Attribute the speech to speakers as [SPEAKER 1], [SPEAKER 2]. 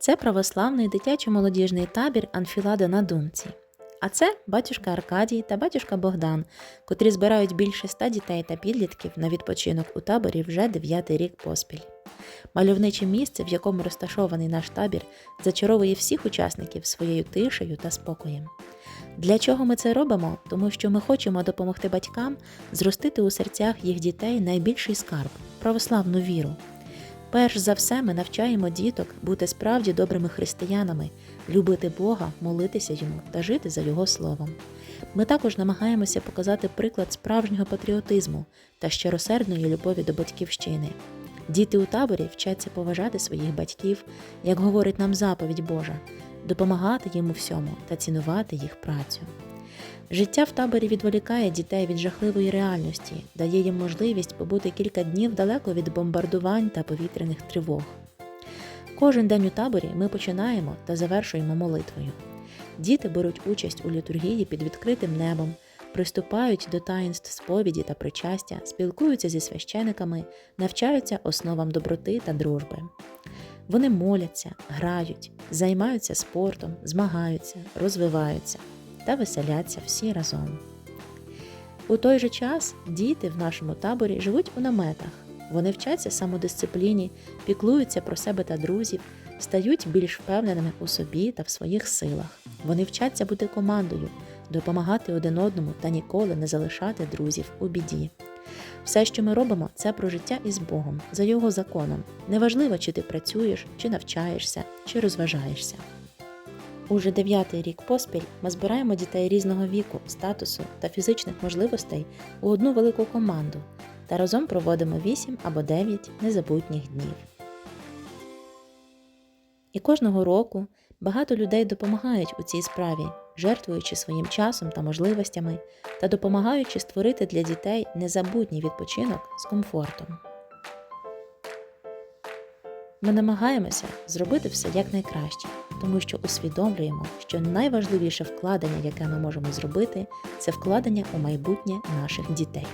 [SPEAKER 1] Це православний дитячо-молодіжний табір Анфілада на Думці. А це батюшка Аркадій та батюшка Богдан, котрі збирають більше ста дітей та підлітків на відпочинок у таборі вже дев'ятий рік поспіль. Мальовниче місце, в якому розташований наш табір, зачаровує всіх учасників своєю тишею та спокоєм. Для чого ми це робимо? Тому що ми хочемо допомогти батькам зростити у серцях їх дітей найбільший скарб православну віру. Перш за все, ми навчаємо діток бути справді добрими християнами, любити Бога, молитися йому та жити за Його словом. Ми також намагаємося показати приклад справжнього патріотизму та щиросердної любові до батьківщини. Діти у таборі вчаться поважати своїх батьків, як говорить нам заповідь Божа, допомагати їм у всьому та цінувати їх працю. Життя в таборі відволікає дітей від жахливої реальності, дає їм можливість побути кілька днів далеко від бомбардувань та повітряних тривог. Кожен день у таборі ми починаємо та завершуємо молитвою. Діти беруть участь у літургії під відкритим небом, приступають до таїнств сповіді та причастя, спілкуються зі священиками, навчаються основам доброти та дружби. Вони моляться, грають, займаються спортом, змагаються, розвиваються та веселяться всі разом. У той же час діти в нашому таборі живуть у наметах. Вони вчаться самодисципліні, піклуються про себе та друзів, стають більш впевненими у собі та в своїх силах. Вони вчаться бути командою, допомагати один одному та ніколи не залишати друзів у біді. Все, що ми робимо, це про життя із Богом, за його законом. Неважливо, чи ти працюєш, чи навчаєшся, чи розважаєшся. Уже дев'ятий рік поспіль ми збираємо дітей різного віку, статусу та фізичних можливостей у одну велику команду та разом проводимо 8 або 9 незабутніх днів. І кожного року багато людей допомагають у цій справі, жертвуючи своїм часом та можливостями та допомагаючи створити для дітей незабутній відпочинок з комфортом. Ми намагаємося зробити все якнайкраще, тому що усвідомлюємо, що найважливіше вкладення, яке ми можемо зробити, це вкладення у майбутнє наших дітей.